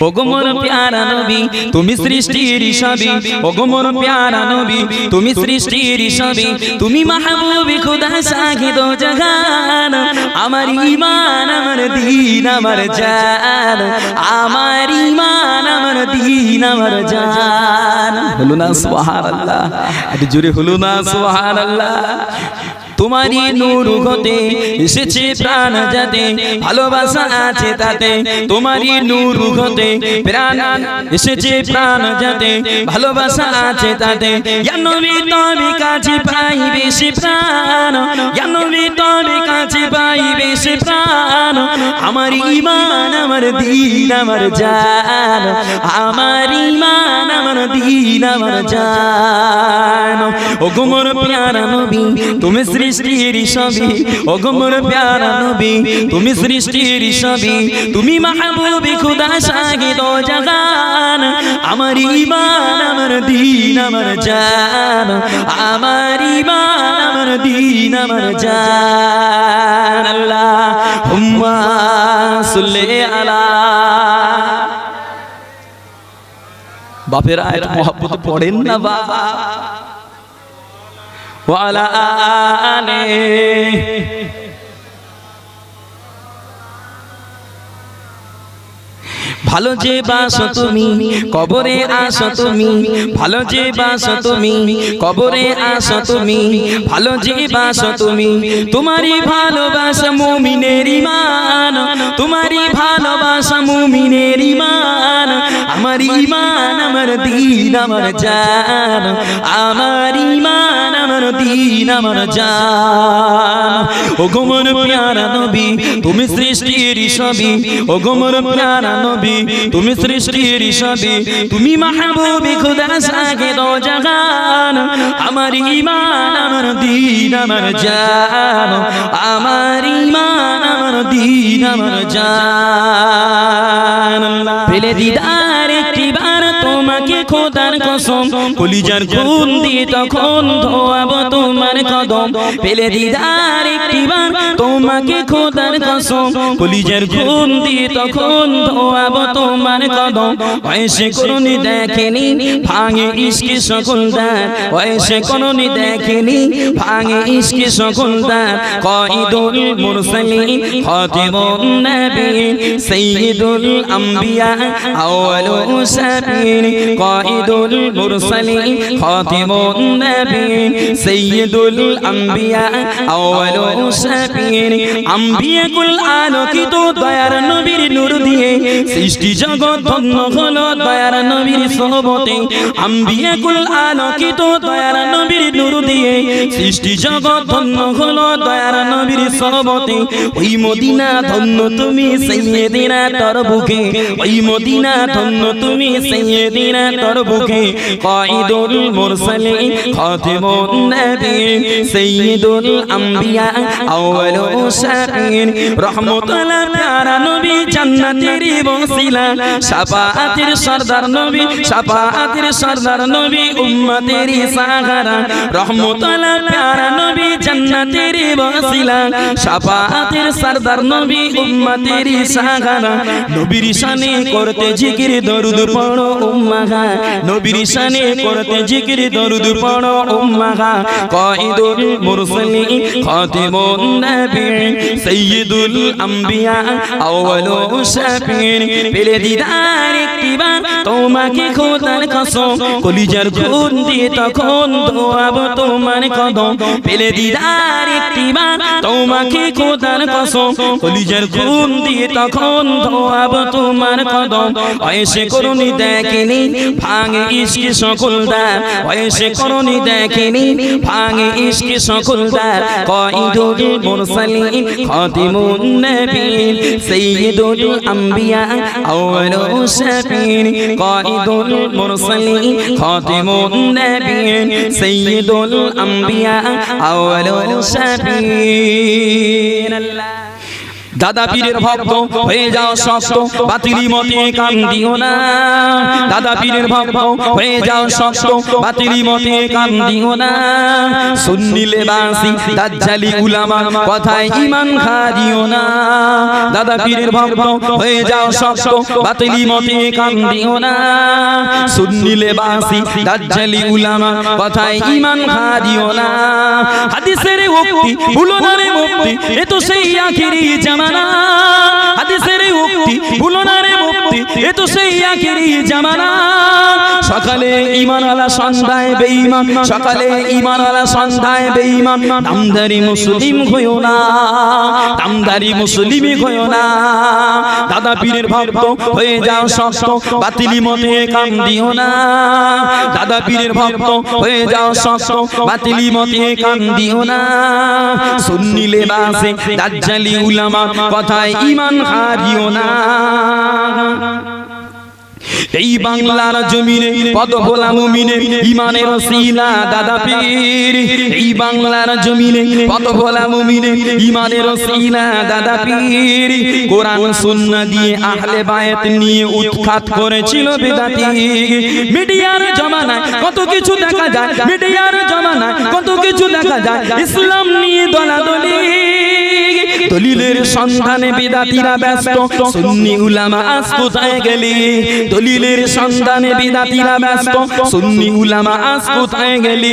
ও গোমর প্যারা নবী তুমি সৃষ্টির সবই ও গোমর প্যারা নবী তুমি সৃষ্টির সবই তুমি মাহবুবি খুদা সাহিদ জাহান আমার ইমান আমার দিন আমার জান। আমার ইমান আমার দিন আমার জান। হলো না সুবহানাল্লাহ। একটু জোরে হলো না সুবহানাল্লাহ। তোমারই নূর হতে এসেছে প্রাণ যাতে ভালোবাসা আছে তাতে তোমারই নূর হতে প্রাণ এসেছে প্রাণ যাতে ভালোবাসা আছে তাতে। জানবি তবে কাছে পাই বেশি প্রাণ। জানবি তবে কাছে পাই বেশি প্রাণ। আমার ইমান আমার দিন আমার জান। আমার ইমান আমার দিন আমার জান। ও গুমর প্যারা নবী তুমি সৃষ্টির সবই, ও গুমর প্যারা নবী, তুমি সৃষ্টির সবই, তুমি মাহবুবি খুদা শাহিদ জাগান আমার ইমান আমার দিন, আমার জান, আমার ইমান আমার দিন, আমার জান আল্লাহ হুম্মা সুল্লে আলা। বাপের আয়ের মহাব্বত পড়েন না বা ভালো যে বাসো তুমি কবরে আসো তুমি ভালো যে বাসো তুমি কবরে আসো তুমি ভালো যে বাসো তুমি তোমারই ভালোবাসা মুমিনের ইমান তোমারই ভালোবাসা মুমিনের ইমান আমার ইমান আমার দিন আমার জান আমার ইমান আমার দিন, আমার জান। ও গোমর প্যারা নবী, তুমি সৃষ্টির সবই। ও গোমর প্যারা নবী, তুমি সৃষ্টির সবই। তুমি মাহবুবি খুদা সাগে দো জাগান। আমার ইমান আমার দিন, আমার জান। আমার ইমান আমার দিন, আমার জান। পেলে দিদার একটি বার তোমাকে খোদার কসম। কলিজার খুন দিয়ে তখন ধোয়াবো তোমার কদম। পেলে দিদার একটি বার তোমাকে খোদার কসম। কলিজার খুন দিয়ে তখন ধোয়াবো তোমার কদম। বয়সে কোননি দেখেনি, ভাঙে ইসকি সকল দার বয়সে কোননি দেখেনি, ভাঙে ইসকি সকল দার কইদুল মুরসালিন, খাতিমুন নবীন সাইয়্যিদুল আম্বিয়া আউয়ালুস সাবিন কইদুল মুরসালিন খাতিমুন নবীন সাইয়্যিদুল আম্বিয়া আউয়ালুস সাবিন আম্বিয়া কুল আলোকিত দয়ার নবীর নূর দিয়ে সৃষ্টি জগৎ ধন্য হলো দয়ার নবীর সোহবতে আম্বিয়া কুল আলোকিত দয়ার নবীর নূর দিয়ে সৃষ্টি জগৎ ধন্য হলো দয়ার নবীর সোহবতে ওই মদিনা ধন্য তুমি, সাইয়েদিনা তোর বুকে ওই মদিনা ধন্য তুমি সাইয়েদিনা তোর বুকে কাইদুল মুরসালিন, খাতিমুন নবীন সাইয়্যিদুল আম্বিয়া আউয়ালুস সাবিন রহমতুল্লাহ প্যারা নবী, জান্নাতের বসিলা শাফাআতের সরদার নবী, শাফাআতের সরদার নবী, উম্মতের সাহারা রহমতুল্লাহ প্যারা নবী, জান্নাতের বসিলা শাফাআতের সরদার নবী, উম্মতের সাহারা নবীর শানে করতে জিকির দরুদ পড়ো উম্মাহা। নবীর শানে করতে জিকির দরুদ পড়ো উম্মাহা। কাইদুল মুরসালিন খাতিমুন নবীন সাইয়্যিদুল আম্বিয়া সাবিন পেলে দিদার একটিবার তোমাকে খোদার কসম কলিজার খুন দিয়ে তখন ধোয়াব তোমার কদম। পেলে দিদার একটিবার তোমাকে খোদার কসম কলিজার খুন দিয়ে তখন ধোয়াব তোমার কদম। বয়সে করুনি দেখেনি, ভাঙে ইসকি সকল দার বয়সে করুনি দেখেনি, ভাঙে ইসকি সকল দার কইদুল মুরসালিন, খাতিমুন নবীন সাইয়্যিদুল আম্বিয়া আউয়ালুস সাবিন কাইদুল মুরসালিন, খাতিমুন নবীন সাইয়্যিদুল আম্বিয়া আউয়ালুস সাবিন দাদা পীরের ভক্ত, হয়ে যাও শক্ত বাতিলি মতে কান দিও না। দাদা পীরের ভক্ত, হয়ে যাও শক্ত বাতিলি মতে কান দিও না। সুন্নি লেবাসি, দাজ্জালি উলামা, কথায় ঈমান খাদিও না। দাদা পীরের ভক্ত, হয়ে যাও শক্ত বাতিলি মতে কান দিও না। সুন্নি লেবাসি, দাজ্জালি উলামা, কথায় ঈমান খাদিও না। হাদিসের উক্তি, ভুলো না রে মুক্তি, এ তো সেই আখিরি জামানা। হাদিসের উক্তি ভুলো না রে মুক্তি, এ তো সেই আখিরি জামানা। সকালে ঈমান আলা সন্ধ্যায় বেঈমান, সকালে ঈমান আলা সন্ধ্যায় বেঈমান। নামদারি মুসলিম হইও না, নামদারি মুসলিম হইও না। দাদা পীরের ভক্ত হয়ে যাও শক্ত বাতিলি মতে কাম দিও না। দাদা পীরের ভক্ত হয়ে যাও শক্ত বাতিলি মতে কাম দিও না। সুন্নি লেবাসে দাজ্জালি উলামা কথায় ইমান হারিও না। এই বাংলার জমিনে ভোলা মুমিনে ইমানের শিলা দাদা পীর। এই বাংলার জমিনে ভোলা মুমিনে ইমানের শিলা দাদা পীর কোরআন সুন্নাহ দিয়ে আহলে বায়াত নিয়ে উৎখাত করেছিল বেদাতি। মিডিয়ার জমানায় কত কিছু দেখা যায় মিডিয়ার জমানায় কত কিছু দেখা যায়। ইসলাম নিয়ে দলাদলি। দলিলের সন্ধানে বিদাতিরা ব্যস্ত। সুন্নি উলামা আজ কোথায় গেলি দলিলের সন্ধানে বিদাতিরা ব্যস্ত। সুন্নি উলামা আজ কোথায় গেলি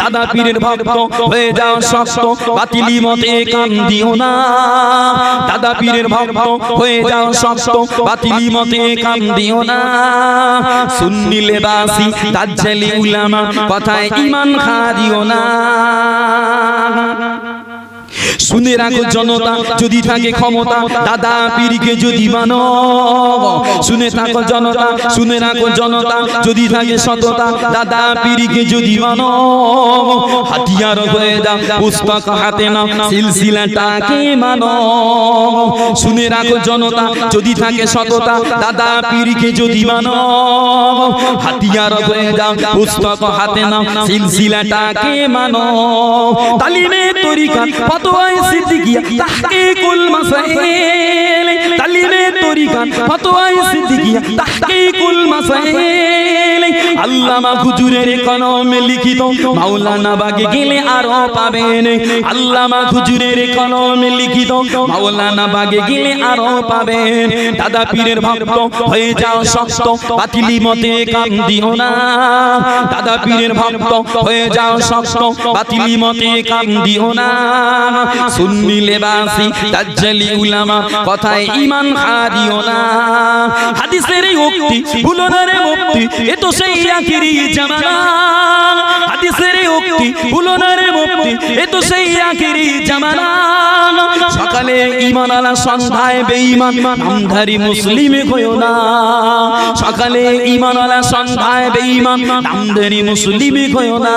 দাদা পীরের ভক্ত হয়ে যাও শক্ত। বাতিলি মতে কান দিও না। দাদা পীরের ভক্ত হয়ে যাও শক্ত। বাতিলি মতে কান দিও না। সুন্নি লেবাসি, দাজ্জালি উলামা, কথায় ঈমান খাদিও না। শুনে রাখো জনতা যদি থাকে ক্ষমতা দাদা পীরকে যদি মানো। শুনে থাকো জনতা শুনে রাখো জনতা যদি থাকে সততা দাদা পীরকে যদি মানো। হাতিয়ার হয়ে দাও পুস্তক হাতে নাও সিলসিলাটাকে মানো। শুনে রাখো জনতা যদি থাকে সততা দাদা পীরকে যদি মানো। হাতিয়ার হয়ে দাও পুস্তক হাতে নাও সিলসিলাটাকে মানো। তালিমে তরিকা ফতোয়ায়ে সিদ্দিকিয়া তাহকিকুল মাসাইল তালিমে তরিকা ফতোয়ায়ে সিদ্দিকিয়া তাহকিকুল মাসাইল। আল্লামা হুজুরের কলমে লিখিত মাওলানা বাগে গেলে আরও পাবেন। আল্লামা হুজুরের কলমে লিখিত মাওলানা বাগে গেলে আরও পাবেন। দাদা পীরের ভক্ত, হয়ে যাও শক্ত, বাতিলি মতে কাম দিও না। দাদা পীরের ভক্ত, হয়ে যাও শক্ত, বাতিলি মতে কাম দিও না। সুন্নি লেবাসি, দাজ্জালি উলামা, কথায় ঈমান হারিও না। হাদিসের এই উক্তি, ভুলো রে মুক্তি, এ তো সেই আখিরি জামানা হাদিসের উক্তি ভুলো না রে মুক্তি এ তো সেই আখিরি জামানা। সকালে ইমান আলা সন্ধ্যায় বেঈমান নামধারী মুসলিম হয়েও না। সকালে ইমান আলা সন্ধ্যায় বেঈমান নামধারী মুসলিম হয়েও না।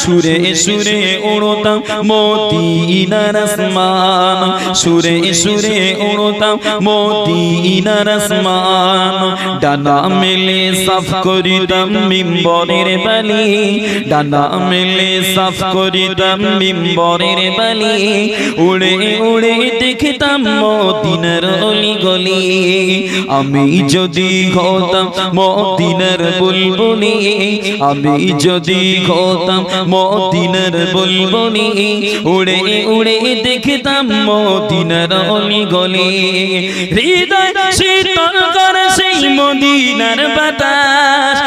সুরে সুরে উড়তাম মদিনার আসমান। সুরে সুরে উড়তাম মদিনার আসমান। ডানা মেলে সাফ করিতাম মিম্বরের বালি। ডানা মেলে সাফ করিতাম মিম্বরের বালি। উড়ে উড়ে দেখতাম মদিনার অলি গলি। আমি যদি হতাম মদিনার বুলবুলি আমি যদি হতাম মদিনার বলবনি উড়ে উড়ে দেখতাম মদিনার অলি গলি হৃদয় শীতল করে সেই মদিনার বাতাস।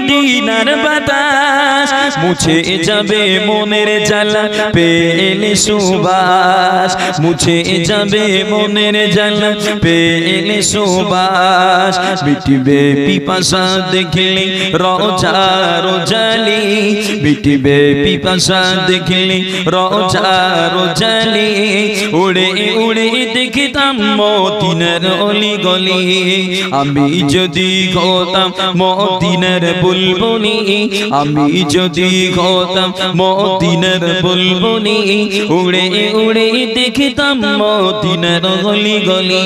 মদিনার বাতাস, মুছে যাবে মনের জ্বালা পেলে সুবাস। মুছে যাবে মনের জ্বালা পেলে সুবাস। মিটিবে পিপাসা দেখলে, রোজা রোজালি মিটিবে পিপাসা দেখলে, রোজা রোজালি উড়ে উড়ে দেখতাম মদিনার অলি গলি। আমি যদি হতাম মদিনার বুলবুনি আমি যদি হতাম মদিনার বুলবুনি উড়ে উড়ে দেখতাম মদিনার গলি গলি।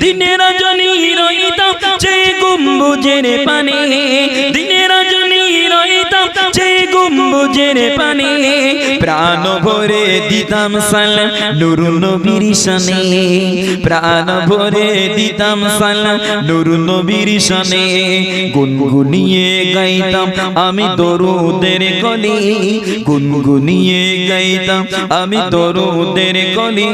দিনের জনি রইতাম যে গম্বুজের পানে, দিনের গম্বুজের পানে প্রাণ ভরে দিতাম সালাম নুর নবীর শানে। প্রাণ ভরে দিতাম সালাম নুর নবীর শানে। গুনগুনিয়ে গাইতাম আমি দরুদের কলি গুনগুনিয়ে গাইতাম আমি দরুদের কলি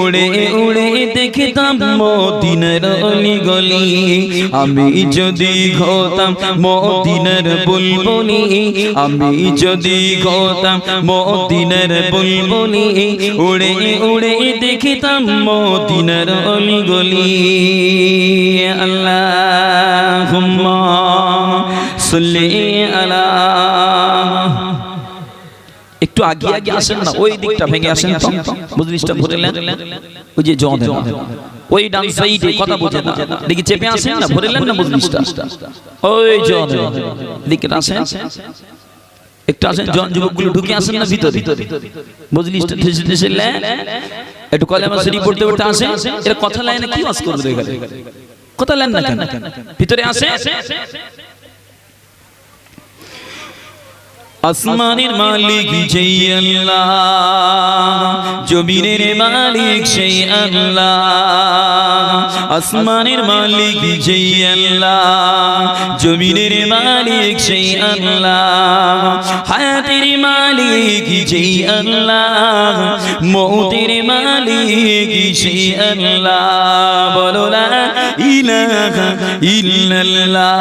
উড়ে উড়ে দেখতাম মদিনার অলি গলি। আমি যদি ঘতাম মদিনার বুলবুলি, আমি যদি ঘতাম মদিনার বুলবুলি উড়ে উড়ে দেখতাম মদিনার অলি গলি। আল্লাহুম্মা সাল্লি আলা। একটু আগে আগে আসেন না ওই দিকটা ভেঙে আসেন তো। মজলিসটা ভরে ওই যে জন ওই ডান সাইডে কথা বোঝে না। দেখি চেপে আসেন না ভরে না মজলিসটা। ওই জন দিকে আসেন। একটু আসেন জন যুবকগুলো ঢুকে আসেন না ভিতরে। মজলিসটা ঠেসে ঠেসে একটু কলেমা শরীফ পড়তে পড়তে আসে এটা কথা লাইনে কি ওয়াজ করবে এখানে? কথা লেন না কেন? ভিতরে আসে আসমানের মালিক যেই আল্লাহ, জমিনের মালিক সেই আল্লাহ। আসমানের মালিক যেই আল্লাহ, জমিনের মালিক সেই আল্লাহ। হায়াতের মালিক যেই আল্লাহ, মৌতের মালিক সেই আল্লাহ। বলো না ইল্লাল্লাহ।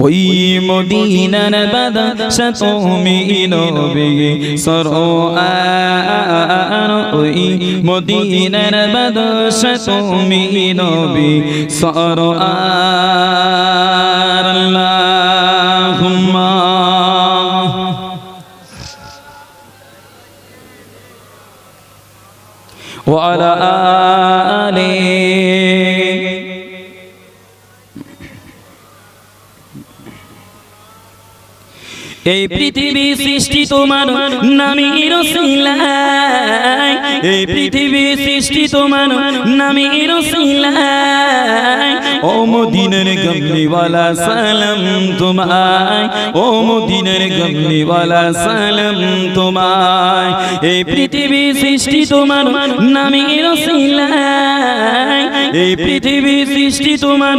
ওই মদিনার বাদা তুমি নবে সরো আর ওই মদিনার বাদা তুমি নবে সরো আর এই পৃথিবী সৃষ্টি তোমার নামের এই পৃথিবী সৃষ্টি তোমার নামের রসিলায়। ও মদিনের গমলিওয়ালা সালাম তোমায়। ও মদিনের গমলিওয়ালা সালাম তোমায়। এই পৃথিবী সৃষ্টি তোমার নামের রসিলায়। এই পৃথিবী সৃষ্টি তোমার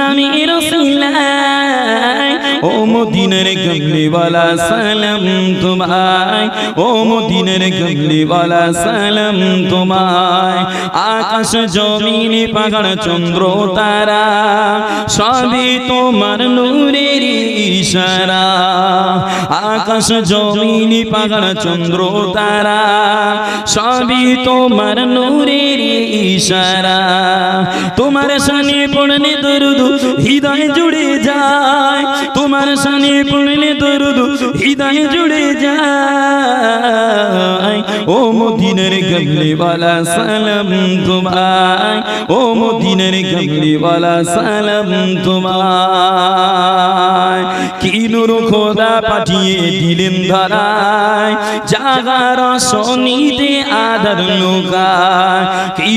নামের রসিলায়। ও মদিনের গমলিওয়ালা সালাম তোমায়। ও মদিনের গমলিওয়ালা সালাম তোমায়। আকাশ জমিনে পাহাড় চন্দ্র তারা সবই তোমার নূরের ইশারা। আকাশ জমিনে, পাহাড়, চন্দ্র, তারা, সবই তোমার নূরের ইশারা। তোমার সানে পড়লে দরুদ হৃদয় জুড়ে যায়। তোমার সানে পড়লে দরুদ হৃদয় জুড়ে যায়। ও মদিনের বালা সালাম তোমায় ও মদিনের বালা সালাম তোমায় কি নূর খোদা পাঠিয়ে দিলেন ধরায়। জাগার শনিতে আদার লোকায়। কি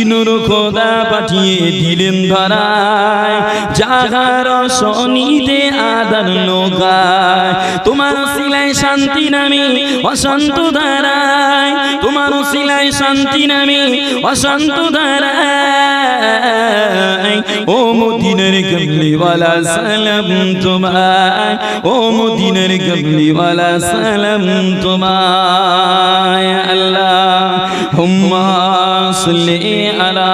খোদা পাঠিয়ে দিলেন ধরায়। জাগার শনিতে আদার লোকায়। তোমার সিলাই শান্তি নামে অশান্ত ধারায়। তোমার উসিলায় শান্তি নামে অশান্ত ধারায়। ও মদিনের গমলিওয়ালা সালাম তোমায় ও মদিনের গমলিওয়ালা সালাম তোমায় আল্লাহ হুম্মা সাল্লি আলা